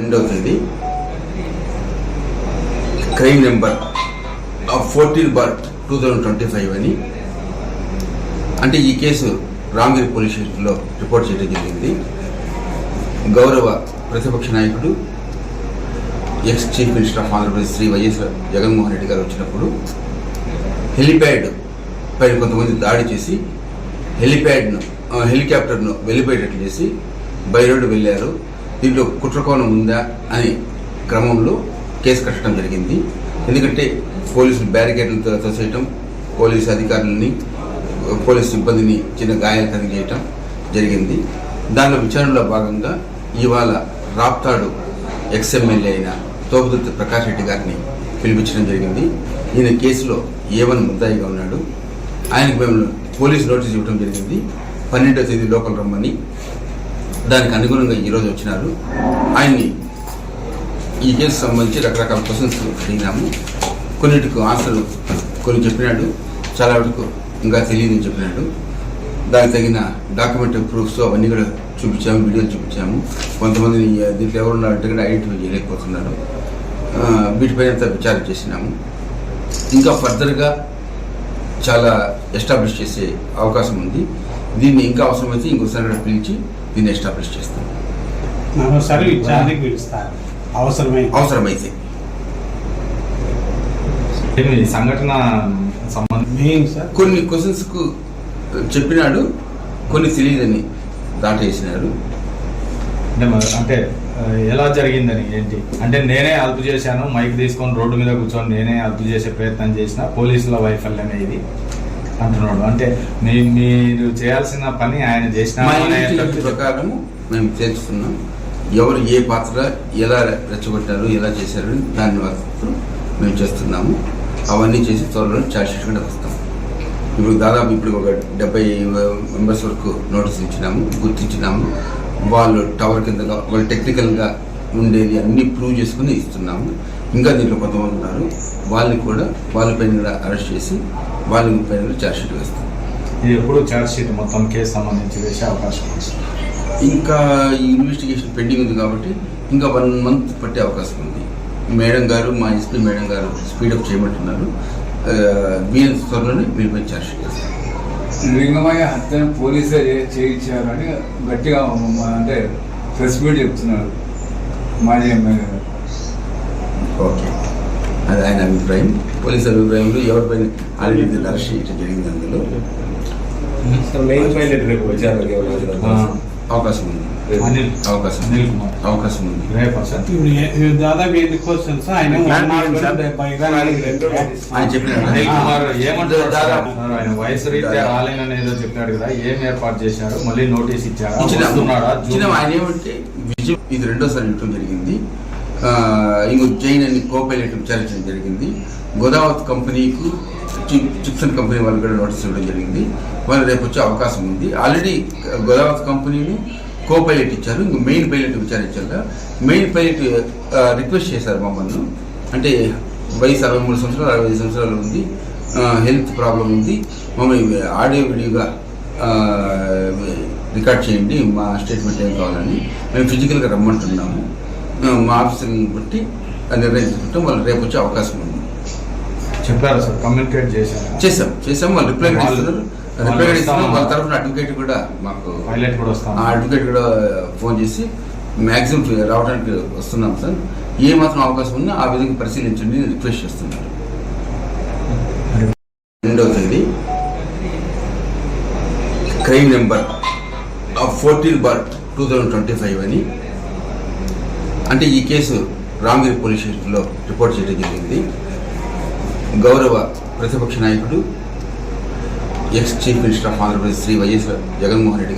రెండవ తేదీ crime number fourteen bar two thousand twenty five అని అంటే ఈ కేసు రామగిరి పోలీస్ స్టేషన్లో రిపోర్ట్ చేయడం జరిగింది. గౌరవ ప్రతిపక్ష నాయకుడు ex chief minister of Andhra Pradesh Shri YS Jaganmohan Reddy గారు వచ్చినప్పుడు హెలిప్యాడ్ పైన కొంతమంది దాడి చేసి హెలిప్యాడ్ను హెలికాప్టర్ను వెళ్ళిపోయేటట్లు చేసి బై రోడ్డు వెళ్ళారు. దీంట్లో కుట్రకోణం ఉందా అని క్రమంలో కేసు కట్టడం జరిగింది. ఎందుకంటే పోలీసులు బ్యారికేడ్లతో తోసేయటం పోలీసు అధికారులని పోలీసు సిబ్బందిని చిన్న గాయాలు కలిగేయటం జరిగింది. దానిలో విచారణలో భాగంగా ఇవాళ రాప్తాడు ఎక్స్ఎమ్మెల్యే అయిన తోపుదుర్తి ప్రకాష్ రెడ్డి గారిని పిలిపించడం జరిగింది. ఈయన కేసులో ఏవన్ ముద్దాయిగా ఉన్నాడు. ఆయనకు మేము పోలీస్ నోటీస్ ఇవ్వడం జరిగింది. పన్నెండో తేదీ లోపల రమ్మని దానికి అనుగుణంగా ఈరోజు వచ్చినారు. ఆయన్ని ఈ కేసు సంబంధించి రకరకాల క్వశ్చన్స్ అడిగినాము. కొన్నిటికి ఆన్సర్ కొన్ని చెప్పినాడు. చాలా వరకు ఇంకా తెలియదని చెప్పినాడు. దానికి తగిన డాక్యుమెంట్ ప్రూఫ్స్ అవన్నీ కూడా చూపించాము వీడియోలు చూపించాము. కొంతమంది దీంట్లో ఎవరు ఉన్నారంటే కూడా ఐడెంటిఫై చేయలేకపోతున్నారు. వీటిపైన అంతా విచారణ చేసినాము. ఇంకా ఫర్దర్గా చాలా ఎస్టాబ్లిష్ చేసే అవకాశం ఉంది. దీన్ని ఇంకా అవసరమైతే ఇంకోసారి పిలిచి దీన్ని ఎస్టాబ్లిష్ చేస్తాం. మరోసారి విచారణకు పిలుస్తారు అవసరమై అవసరమైతే. ఈ సంఘటన కొన్ని క్వశ్చన్స్కు చెప్పినాడు కొన్ని తెలియదని దాటేసినారు. అంటే ఎలా జరిగిందని ఏంటి? అంటే నేనే అదుపు చేశాను మైక్ తీసుకొని రోడ్డు మీద కూర్చొని నేనే అదుపు చేసే ప్రయత్నం చేసిన పోలీసుల వైఫల్యమే ఇది అంటున్నాడు. అంటే మీ మీరు చేయాల్సిన పని ఆయన చేసిన ప్రకారం మేము చేస్తున్నాం. ఎవరు ఏ పాత్ర ఎలా రెచ్చగొట్టారు ఎలా చేశారు వరకు మేము చేస్తున్నాము. అవన్నీ చేసి త్వరలో ఛార్జ్ షీట్ కూడా వస్తాం. ఇప్పుడు దాదాపు ఇప్పుడు ఒక డెబ్బై మెంబర్స్ వరకు నోటీస్ ఇచ్చినాము గుర్తించినాము. వాళ్ళు టవర్ కింద వాళ్ళు టెక్నికల్గా ఉండేది అన్ని ప్రూవ్ చేసుకుని ఇస్తున్నాము. ఇంకా దీంట్లో కొంతమంది ఉన్నారు. వాళ్ళని కూడా వాళ్ళపైన కూడా అరెస్ట్ చేసి వాళ్ళ పైన కూడా ఛార్జ్ షీట్ వేస్తాం. ఇది ఎప్పుడు ఛార్జ్ షీట్ మొత్తం కేసు సంబంధించి వేసే అవకాశం ఇంకా ఈ ఇన్వెస్టిగేషన్ పెండింగ్ ఉంది కాబట్టి ఇంకా వన్ మంత్ పట్టే అవకాశం ఉంది. మేడం గారు మా ఎస్పీ మేడం గారు స్పీడప్ చేయమంటున్నారు. వీళ్ళ త్వరలోనే వీళ్ళపై ఛార్జ్ షీట్ వేస్తాం. లింగమయ్య హత్యను పోలీసే చే- చేయించారు అని గట్టిగా అంటే ప్రెస్ మీట్ చెప్తున్నారు మాజీ ఎమ్మెల్యే గారు. ఓకే అది ఆయన అభిప్రాయం పోలీసు అభిప్రాయంలో ఎవరిపైన ఆల్రెడీ అరెస్ట్ చేయడం జరిగింది అందులో మెయిన్ పైలట్ రేపు హాజరవుతారు? అవకాశం ఉంది. అనిల్. అవకాశం. అనిల్ కుమార్. అవకాశం ఉంది. దాదాపు ఎన్ని క్వశ్చన్స్ ఆయన. ఆయన చెప్పినాడు అనిల్ కుమార్ ఏమంటారు? దాదాపు ఆయన వయసు రీత్యా రాలేనని ఏదో చెప్పాడు కదా. ఏం ఏర్పాటు చేశారు? మళ్ళీ నోటీస్ ఇచ్చారా. ఆయన ఏమంటే విజయం ఇది రెండోసారి ఇవ్వడం జరిగింది. ఇంకో జైన్ అని కో విచారించడం జరిగింది. గోదావరి కంపెనీకు చిప్సన్ కంపెనీ వాళ్ళు కూడా నోటీస్ ఇవ్వడం జరిగింది. వాళ్ళు రేపు వచ్చే అవకాశం ఉంది. ఆల్రెడీ గోదావరి కంపెనీని కో పైలట్ ఇచ్చారు. ఇంక మెయిన్ పైలట్ విచారించాక మెయిన్ పైలట్ రిక్వెస్ట్ చేశారు మమ్మల్ని. అంటే వయసు అరవై మూడు సంవత్సరాలు అరవై ఐదు సంవత్సరాలు ఉంది. హెల్త్ ప్రాబ్లం ఉంది. మమ్మల్ని ఆడియో వీడియోగా రికార్డ్ చేయండి. మా స్టేట్మెంట్ ఏం కావాలని మేము ఫిజికల్గా రమ్మంటున్నాము. మా ఆఫీసర్ని బట్టి ఆ నిర్ణయం తీసుకుంటాం. వాళ్ళు రేపు వచ్చే అవకాశం ఉంది. చెప్పారు సార్? కమ్యూనికేట్ చేశారా? చేసాం చేసాం వాళ్ళు రిప్లై కూడా వాళ్ళు- ఇస్తున్నారు వాళ్ళు రిప్లై తరఫున అడ్వకేట్ కూడా మాకు పైలట్ కూడా ఆ వస్తాను అడ్వకేట్ కూడా ఫోన్ చేసి మ్యాక్సిమం రావడానికి వస్తున్నాం సార్. ఏ మాత్రం అవకాశం ఉన్నా ఆ విధంగా పరిశీలించండి రిక్వెస్ట్ చేస్తున్నారు. రెండవ తేదీ. Crime number fourteen bar two thousand twenty five అని అంటే ఈ కేసు రామగిరి పోలీస్ స్టేషన్లో రిపోర్ట్ చేయడం జరిగింది. గౌరవ ప్రతిపక్ష నాయకుడు ex chief minister of Andhra Pradesh Shri YS Jaganmohan Reddy